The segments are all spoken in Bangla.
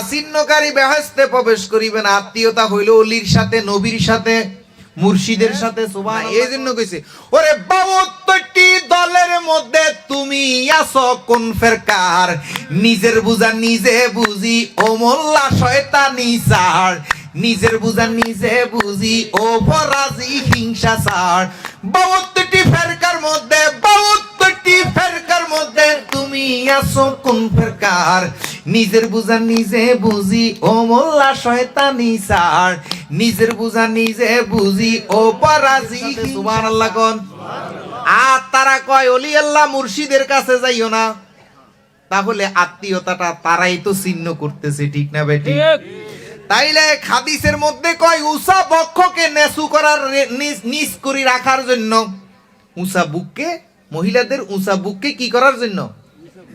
চিহ্নকারী বেহেস্তে প্রবেশ করিবেন আত্মীয়তা হইল অলির সাথে, নবীর সাথে, মুর্শিদের সাথে সুবাহ এই জন্য কইছে, ওরে বাবত্তরটি দলের মধ্যে তুমি আছো কোন ফেরকার? নিজের বুঝা নিজে বুঝি, ও মোল্লা শয়তানি সার। নিজের বুঝা নিজে বুঝি, ও ফরাজি হিংসা সার। বাবত্তরটি ফেরকার মধ্যে বাবত্তরটি ফেরকার মধ্যে তুমি আছো কোন ফেরকার? নিজের বুঝা নিজে বুঝি ও মোল্লা শয়তানি সার নিজের বুঝা নিজে বুঝি ও পরাজি। সুবহানাল্লাহ কোন? আর তারা কয় অলি আল্লাহ মুর্শিদের কাছে যাইও না। তাহলে আত্মীয়তাটা তারাই তো চিহ্ন করতেছে ঠিক না বেটি? তাইলে খাদিসের মধ্যে কয় উষা বক্ষকে নেসু করার নিচ করে রাখার জন্য। উষা বুককে মহিলাদের উষা বুককে কি করার জন্য?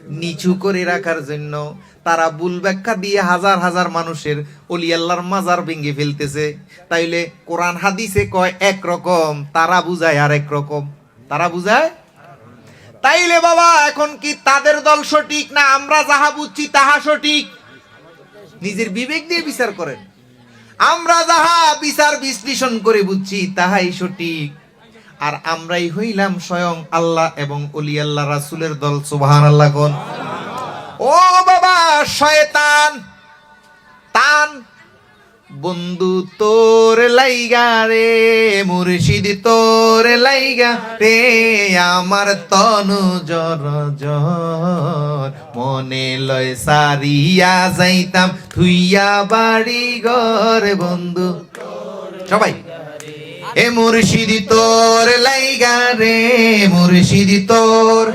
নিচু করে রাখার জন্য তারা ভুল ব্যাখ্যা দিয়ে হাজার হাজার মানুষের অলি আল্লাহর মাজার ভেঙে ফেলতেছে। তাইলে কোরআন হাদিসে কয় একরকম তারা বুঝায় আর এক রকম। তারা বুঝায়? তাইলে বাবা, এখন কি তাদের দল সঠিক না আমরা যাহা বুঝছি তাহা সঠিক? নিজের বিবেক দিয়ে বিচার করেন। আমরা যাহা বিচার বিশ্লেষণ করে বুঝছি তাহাই সঠিক। আর আমরাই হইলাম স্বয়ং আল্লাহ এবং অলি আল্লাহ রাসুলের দল সুবাহান আল্লাহ কোন ও বাবা, শয়তান! তান! বন্ধু তোর লাইগা রে, মুর্শিদ তোর লাইগা রে, আমার তনু জর জর মনে লয় সারিয়া যাইতাম থুইয়া বাড়ি ঘর বন্ধু। সবাই। এ মুর্শিদ তোর লাইগা রে, মুর্শিদ তোর।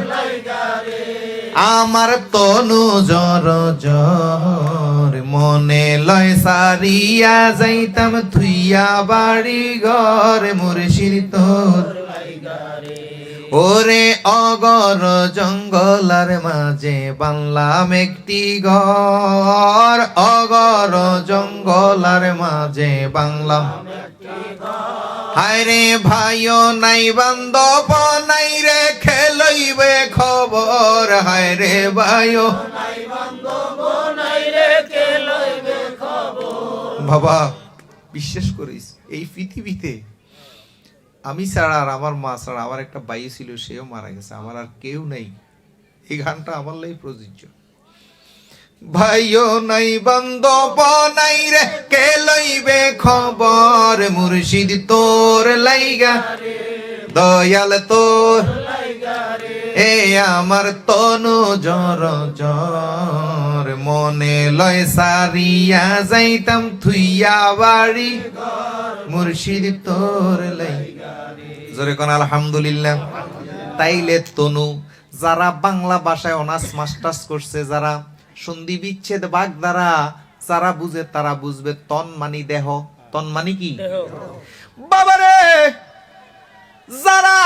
আমার তনু জর জর, মনে লয় সারিয়া যাইতাম থুইয়া বাড়ি ঘর, মুর্শিদ তোর। ওরে অগর জঙ্গলার মাঝে বানলাম একটি ঘর, অগর জঙ্গলার মাঝে বাংলাম হায় রে ভাইও নাই, বান্ধব নাই রে, খেলইবে খবর। হায় রে ভাইও বাবা, বিশ্বাস করিস, এই পৃথিবীতে আমি ছাড়া আর আমার মা ছাড়া আমার একটা বাই ছিল, সেও মারা গেছে। আমার আর কেউ নেই। এই গানটা আমার লাই প্রযোজ্য। ভাইও নাই বান্ধব, নাই রে, কে লইবে খবর? মুর্শিদ তোর লাইগা দয়াল তোর। এ আমার তনু জর জর, মনে লয় সারিয়া যাইতাম থুইয়া বাড়ি। মুর্শিদ তোর লাইগা জোরে কোন আলহামদুলিল্লাহ। তাইলে তনু, যারা বাংলা ভাষায় অনার্স মাস্টার্স করছে, যারা সন্ধি বিচ্ছেদ বাগ দ্বারা যারা বুঝে তারা বুঝবে তন মানি দেহ। তন মানি কি? বাবারে যারা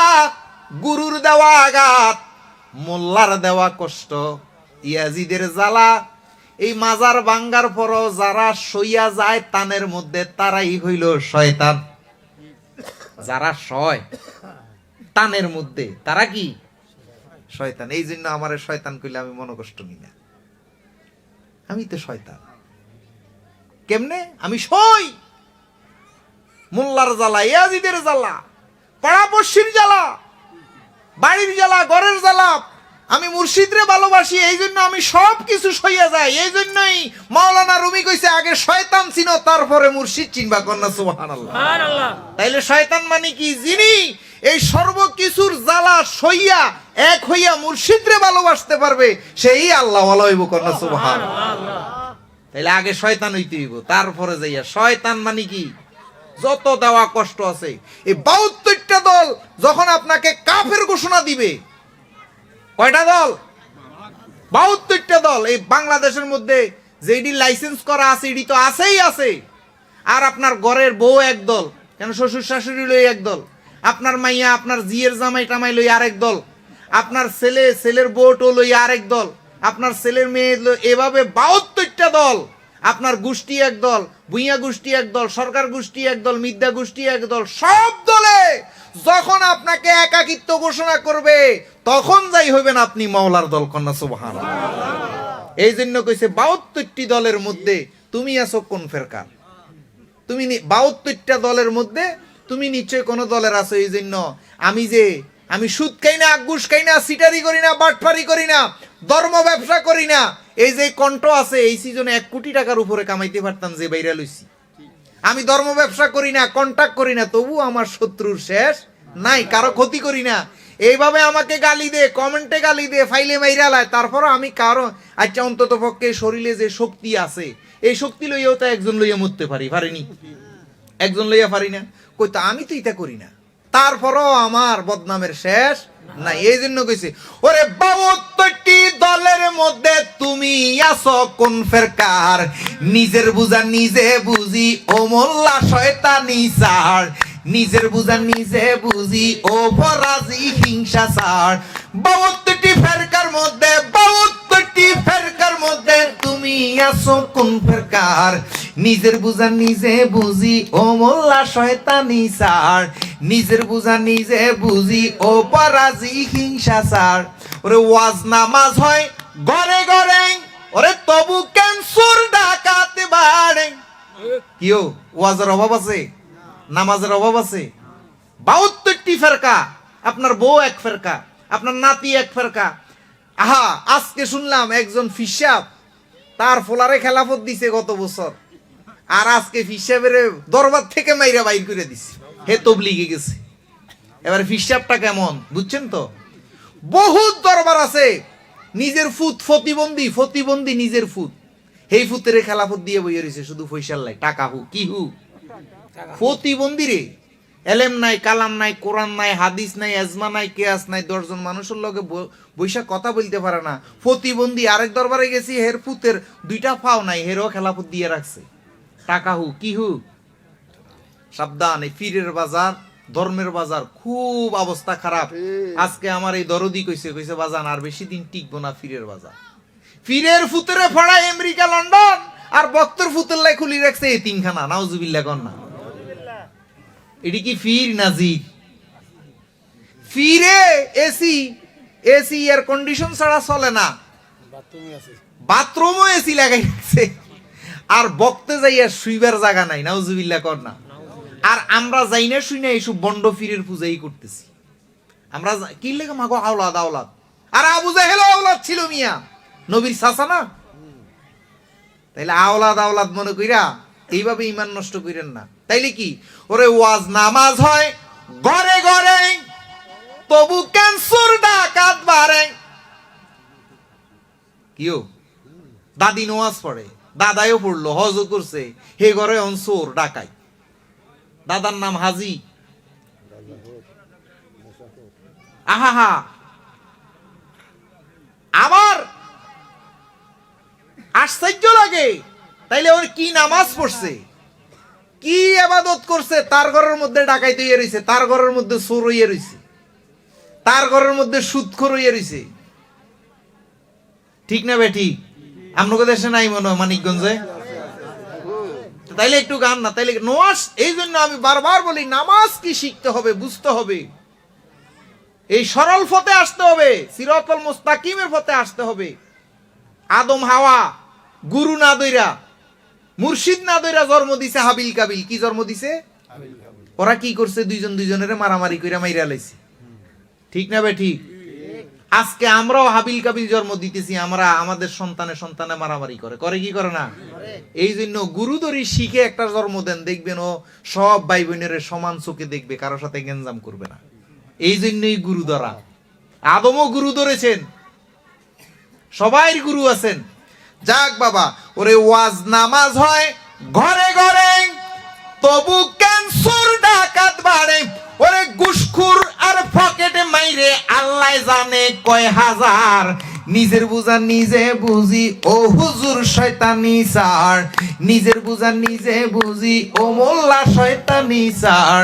গুরুর দেওয়া আঘাত মোল্লার দেওয়া কষ্ট ইয়াজিদের জ্বালা এই মাজার বাঙ্গার পরও যারা সইয়া যায় তানের মধ্যে তারাই হইল শয়তান। যারা সয় তানের মধ্যে তারা কি? শয়তান। এই জন্য আমার শয়তান কইলে আমি মনে কষ্ট নিই না। আমি তো শয়তান। কেমনে? আমি সই। মোল্লার জ্বালা, ইয়াজিদের জ্বালা, পাড়াপড়শির জ্বালা, বাড়ির জ্বালা, ঘরের জ্বালা আমি মুর্শিদরে ভালোবাসি এই জন্য আমি সব কিছু সইয়া যাই। এই জন্যই মাওলানা রুমি কইছে আগে শয়তান চিনো তারপরে মুর্শিদ চিনবা কন্যা সুবহানাল্লাহ। তাইলে শয়তান মানে কি? যিনি এই সর্বকিছুর জ্বালা সইয়া এক হইয়া মুর্শিদরে ভালোবাসতে পারবে সেই আল্লাহ ভালো হইব কন্যা সুবহান তাইলে আগে শয়তান হইতে হইব তারপরে যাইয়া। শয়তান মানে কি? যত দেওয়া কষ্ট আছে। এই বাহাত্তরটা দল যখন আপনাকে কাফের ঘোষণা দিবে কয়টা দল? বাহাত্তরটা দল। এই বাংলাদেশের মধ্যে যেটি লাইসেন্স করা আছে এটি তো আছেই আছে। আর আপনার ঘরের বউ এক দল, কেন শ্বশুর শাশুড়ি লই এক দল? আপনার মাইয়া, আপনার জিয়ের জামাই টামাই লই আরেক দল। আপনার ছেলে, ছেলের বউটো লই আরেক দল। আপনার ছেলের মেয়ে এভাবে বাহাত্তরটা দল। আপনার গোষ্ঠী এক দল, ভুইয়া গোষ্ঠী এক দল, সরকার গোষ্ঠী এক দল, মিদ্যা গোষ্ঠী এক দল, সব দলে যখন আপনাকে একাকিত্ব ঘোষণা করবে, তখন যাই হইবেন আপনি মাওলার দল কন্যা সুবহান এই জন্য কইছে বাহাত্তরটি দলের মধ্যে তুমি আছো কোন ফেরকার তুমি বাহাত্তরটা দলের মধ্যে তুমি নিশ্চয় কোন দলের আছো, এই জন্য আমি যে, আমি সুদ খাই না, ঘুষ খাই না, সিটারি করি না, বাটফারি করি না, ধর্ম ব্যবসা করি না, এই যে কণ্ঠ আছে, এই সিজনে এক কোটি টাকার উপরে কামাইতে পারতাম যে বাইরা লইছি। আমি ধর্ম ব্যবসা করি না কন্টাক্ট করি না, তবু আমার শত্রুর শেষ নাই, কারও ক্ষতি করি না। এইভাবে আমাকে গালি দে, কমেন্টে গালি দে, ফাইলে মাইরা লায়, তারপরও আমি কারও আচ্ছা অন্তত পক্ষে শরীরে যে শক্তি আছে, এই শক্তি লইয়াও তো একজন লইয়া মরতে পারি, পারিনি। একজন লইয়া পারি না। কই তো আমি তো এটা করি না। তারপরও আমার বদনামের শেষ না এই জন্য কইছে, ওরে বাবত্তরটি দলের মধ্যে তুমি আছো কোন ফেরকার? নিজের বুঝা নিজে বুঝি, ও মোল্লা শয়তানি সার। নিজের বুঝা নিজে বুঝি, ও ফরাজি হিংসা সার। বহুতটি ফেরকার মধ্যে বহুতটি ফেরকার মধ্যে তুমি আছো কোন ফেরকার? নিজের বুঝা নিজে বুঝি, ও মোল্লা শয়তানি সার নিজের বুঝা নিজে বুঝি, ও পরাজি হিংসা সার ওরে ওয়াজ নামাজ হয় ঘরে ঘরে, ওরে তবু ক্যান্সর ডাকাতে বাড়ে। কিও ওয়াজের অভাব আছে? নামাজের অভাব আছে? বাহাত্তরটি ফেরকা, আপনার বউ এক ফেরকা, আপনার নাতি এক ফেরকা। আহা, আজকে শুনলাম একজন ফিসাব, তার ফোলারে খেলাফত দিছে গত বছর। আর আজকে ফিসাবের দরবার থেকে মাইরা বাইর করে দিছে। হে তবলিগে গেছে। এবার ফিসাবটা কেমন, বুঝছেন তো? বহুত দরবার আছে। নিজের ফুত ফতিবন্দি ফতিবন্দি নিজের ফুত। সেই ফুতের খেলাফত দিয়ে বইয়ে রয়েছে শুধু পয়সার লাই। টাকা হু, কি হু? প্রতিবন্ধী রে। এলেম নাই, কালাম নাই, কোরআন নাই, হাদিস নাই এজমা নাই, কেয়াস নাই, দশজন মানুষের লগে ব- বৈশা কথা বলতে পারে না। প্রতিবন্ধী আরেক দরবারে গেছি, হের পুতের দুইটা ফাও নাই, হেরও খেলাফত দিয়ে রাখছে। টাকা হু কি হু? সাবধান এই ফিরের বাজার ধর্মের বাজার খুব অবস্থা খারাপ। আজকে আমার এই দরদি কইছে কইছে বাজান আর বেশি দিন টিকবো না ফিরের বাজার। ফিরের ফুতেরে ফড়া আমেরিকা লন্ডন আর বক্তর ফুতের লাই খুলি রাখছে এই তিনখানা নাউজুবিল্লাহ কন্যা। এটি কি ফির নাজির ফিরে এসি এসি এয়ার কন্ডিশন ছাড়া চলে না। বাথরুমও এসি লাগাই রাখছে। আর বক্তে যাইয়া শুইবার জায়গা নাই, নাউজুবিল্লাহ কর না। আর আমরা যাই না শুই না এইসব বন্ড ফিরের পূজাই করতেছি। আমরা কি লেগে মাগো আওলাদ আওলাদ? আর আবু জাহেল আওলাদ ছিল মিয়া। নবীর চাচা না? তাইলে আওলাদ আওলাদ মনে কইরা এইভাবে ইমান নষ্ট কইরেন না। তাইলে কি? ওরে ওয়াজ নামাজ হয়, ঘরে ঘরে, তবু ক্যান্সার ডাকাত বাড়ে। কিও? দাদি নোয়াজ পড়ে। দাদাইও পড়ল, হজও করছে। হে ঘরে অনসোর, ডাকাই। দাদার নাম হাজি। আহা হা আবার আশ্চর্য লাগে। তাইলে ওর কি নামাজ পড়ছে? কি আবাদত করছে? তার ঘরের মধ্যে ডাকাইতে ইয়ে রয়েছে তার ঘরের মধ্যে চোর ইয়ে রয়েছে তার ঘরের মধ্যে সুদখোর ইয়ে রয়েছে ঠিক না বেঠি আপনাকে দেশে নাই মনে হয় মানিকগঞ্জে। তাইলে একটু গান না তাইলে নোয়াস এই জন্য আমি বারবার বলি নামাজ কি শিখতে হবে বুঝতে হবে। এই সরল পথে আসতে হবে সিরাতুল মুস্তাকিমের পথে আসতে হবে। আদম হাওয়া গুরু না দইরা মুর্শিদ না দইরা জন্ম দিছে হাবিল কাবিল। কি জন্ম দিছে? ওরা কি করছে দুইজন দুইজনের মারামারি কইরা মাইরা লাইছে। ঠিক না বে ঠিক? আজকে আমরাও হাবিল কাবিল জন্ম দিতেছি আমরা আমাদের সন্তানে সন্তানে মারামারি করে। করে কি করে না? এই জন্য গুরুদরি শিখে একটা জন্ম দেন দেখবেন ও সব ভাই বোনের সমান চোখে দেখবে কারোর সাথে গেঞ্জাম করবে না। এই জন্যই গুরু ধরা। আদমও গুরু ধরেছেন। সবাই গুরু আছেন। যাক বাবা ওরে ওয়াজ নামাজ হয় ঘরে ঘরে তবু ক্যান্সার ডাকাত বাড়ে। জানে কয় হাজার? নিজের বুঝা নিজে বুঝি, ও হুজুর শয়তানি সার নিজের বুঝা নিজে বুঝি, ও মোল্লা শয়তানি সার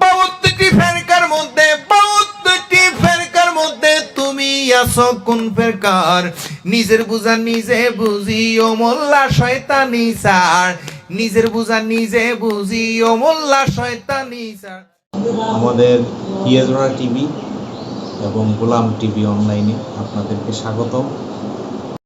বাউত্তরটি ফেরকার মধ্যে বাউত্তরটি ফেরকার মধ্যে তুমি আছো কোন ফেরকার? নিজের বুঝা নিজে বুঝি, ও মোল্লা শয়তানি সার নিজের বুঝা নিজে বুঝি, ও মোল্লা শয়তানি সার আমাদের টিভি? এবং গোলাম টিভি অনলাইনে আপনাদেরকে স্বাগতম।